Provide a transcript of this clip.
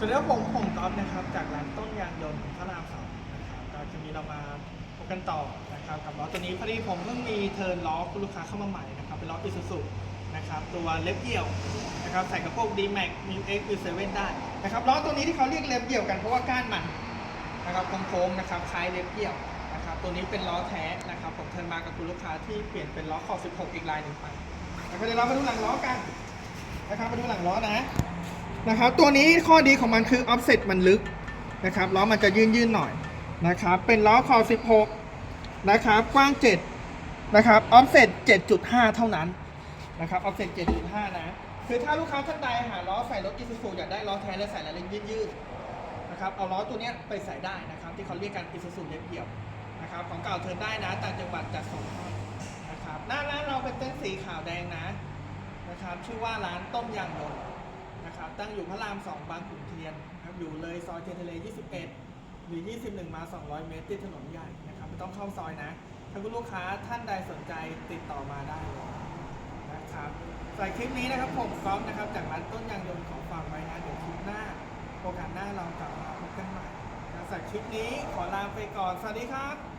สวัสดีครับผมผมก๊อฟนะครับจากร้านต้นยางยนต์พระรามสองนะครับก็จะมีเรามาพบกันต่อนะครับกับล้อตัวนี้พอดีผมเพิ่งมีเทิร์นล้อคุณลูกค้าเข้ามาใหม่นะครับเป็นล้ออิซูซุนะครับตัวเล็บเกี่ยวนะครับใส่กับพวก d m a x m เ x คือ7ได้นะครับล้อตัวนี้ที่เขาเรียกเล็บเกี่ยวกันเพราะว่าก้านมันนะครับโค้งๆนะครับคล้ายเล็บเกี่ยวนะครับตัวนี้เป็นล้อแท้นะครับผมเทิร์นมากับคุณลูกค้าที่เปลี่ยนเป็นล้อขอบ16 อีกลายหนึ่งไปแล้วก็เดี๋ยวเรามาดูหลังล้อกันนะครับมาดูหลังล้อนะ นะครับตัวนี้ข้อดีของมันคือ offset มันลึกนะครับล้อมันจะยื่นยื่นๆหน่อยนะครับเป็นล้อคอ16นะครับกว้าง 7 นะครับ offset 7.5 เท่านั้นนะครับ offset 7.5 นะ คือถ้าลูกค้าท่านใดหาล้อใส่รถ Isuzu อยากได้ล้อแท้และใส่แล้วเล่นยืดยืดๆนะครับเอาล้อตัวนี้ไปใส่ได้นะครับ ที่เขาเรียกกัน Isuzu เล็บเดี่ยวนะครับของเก่าเทินได้นะต่างจังหวัดจัดส่งให้นะครับหน้าร้านเราเป็นเต้นสีขาวแดงนะนะครับชื่อว่าร้านต้มยางยนต์ ตั้งอยู่พระราม 2 บางขุนเทียนนะครับอยู่เลยซอยเทียนทะเล 21 หรือ 21 มา 200 เมตรที่ถนนใหญ่นะครับไม่ต้องเข้าซอยนะ ถ้าคุณลูกค้าท่านใดสนใจติดต่อมาได้เลยนะครับใส่คลิปนี้นะครับผมก๊อฟนะครับ จากร้านต้นยางยนต์ของฝากไว้นะ เดี๋ยวคลิปหน้าโอกาสหน้าเรากลับมาพบกันใหม่นะใส่คลิปนี้ขอลาไปก่อน สวัสดีครับ